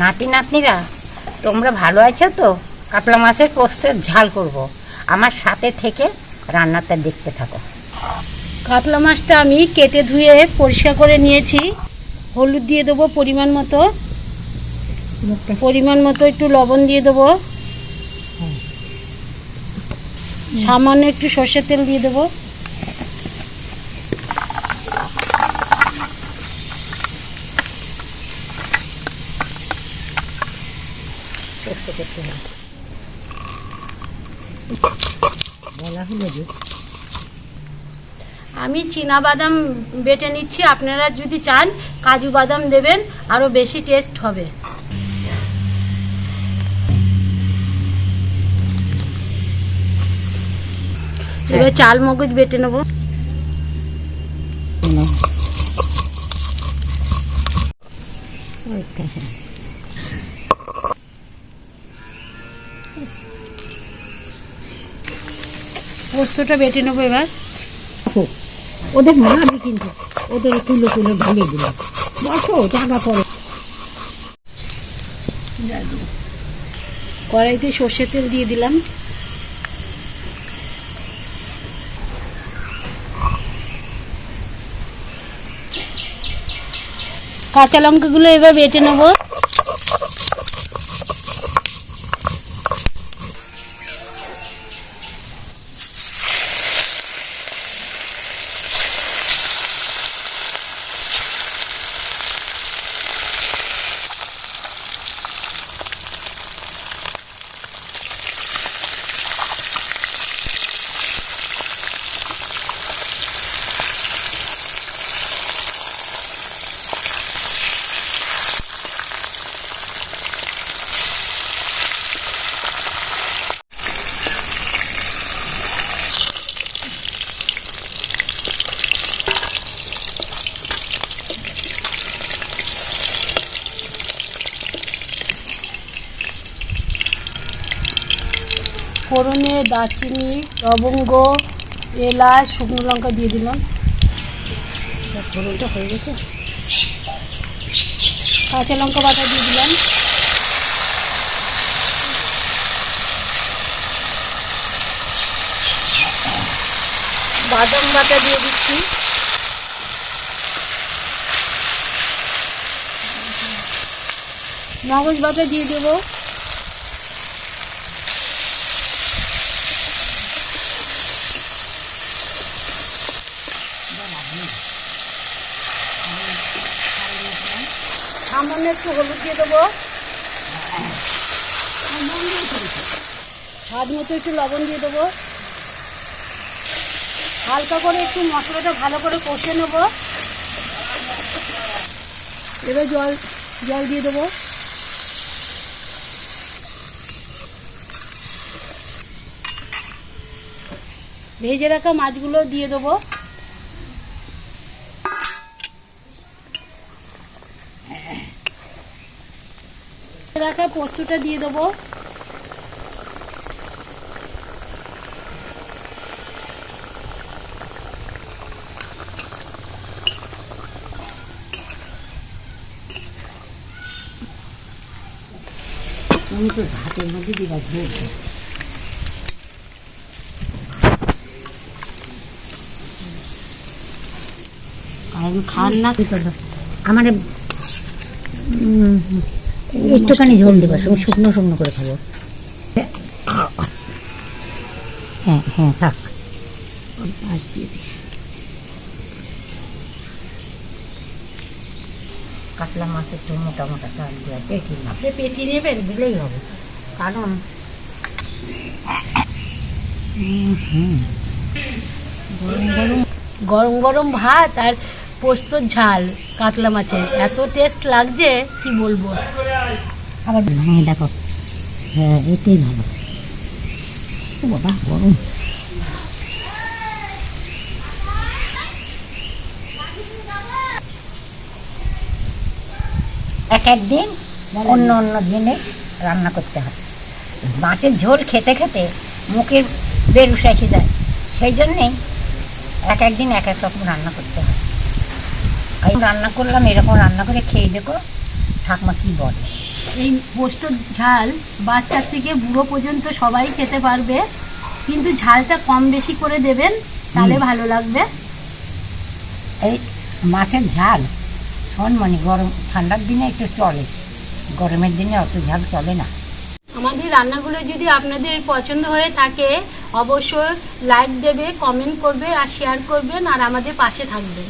নাতি নাতনিরা তোমরা ভালো আছো তো? কাতলা মাছের পোস্তের ঝাল করব। আমার সাথে থেকে রান্নাটা দেখতে থাকো। কাতলা মাছটা আমি কেটে ধুয়ে পরিষ্কার করে নিয়েছি। হলুদ দিয়ে দেবো পরিমাণ মতো। পরিমাণ মতো একটু লবণ দিয়ে দেবো। সামান্য একটু সর্ষের তেল দিয়ে দেবো। পোস্ত করতে বলা হলো যে আমি চীনা বাদাম বেটে নিচ্ছি আপনারা যদি চান কাজু বাদাম দেবেন আরও বেশি টেস্ট হবে। এবার চাল মগজ বেটে নেব। পোস্তটা বেটে নেব এবার। ওদের মারবে কিন্তু। ওদের তুলে তুলে ঢেলে দিল। বসো টাকা পরে কড়াইতে সর্ষের তেল দিয়ে দিলাম। কাঁচা লঙ্কাগুলো এবার বেটে নেব। ফোড়নে দারচিনি লবঙ্গ এলাচ শুকনো লঙ্কা দিয়ে দিলাম। ফোড়নটা হয়ে গেছে? কাঁচা লঙ্কা বাটা দিয়ে দিলাম। বাদাম বাটা দিয়ে দিচ্ছি। মগজ বাটা দিয়ে দেবো। সামান্য একটু হলুদ দিয়ে দেবো। স্বাদ মতো একটু লবণ দিয়ে দেবো। হালকা করে একটু মশলাটা ভালো করে কষে নেব। এবার জল জল দিয়ে দেবো। ভেজে রাখা মাছগুলো দিয়ে দেবো। রাখা পোস্তটা দিয়ে দেবো। আমি তো ভাতের মধ্যে দিবা ঝোল কারণ খান না। আমার একটুখানি ঝোল দেবা শুকনো শুকনো শুকনো করে খাব। হ্যাঁ হ্যাঁ থাক। মাছ দিয়ে দিই কাতলা মাছ একটু মোটা মোটা চাল দিয়ে পেটি না আপনি পেটি নেবেন দিলেই হবে। কারণ গরম গরম ভাত আর পোস্তর ঝাল কাতলা মাছের। এত টেস্ট লাগছে কি বলব? আবার হ্যাঁ দেখো। হ্যাঁ এটাই ভালো। বাবা গরম। এক একদিন অন্য অন্য জিনিস রান্না করতে হয় মাছের ঝোল খেতে খেতে মুখের বেরুস এসে যায়। সেই জন্যেই এক একদিন এক এক রকম রান্না করতে হয়। রান্না করলাম এরকম রান্না করে খেয়ে দেখো ঠাকমা কি বলে। এই পোস্ত ঝাল বাচ্চার থেকে বুড়ো পর্যন্ত সবাই খেতে পারবে কিন্তু ঝালটা কম বেশি করে দেবেন তাহলে ভালো লাগবে। এই মাছের ঝাল শোন মানে গরম ঠান্ডার দিনে একটু চলে। গরমের দিনে অত ঝাল চলে না। আমাদের রান্নাগুলো যদি আপনাদের পছন্দ হয়ে থাকে অবশ্যই লাইক দেবে কমেন্ট করবে আর শেয়ার করবেন আর আমাদের পাশে থাকবে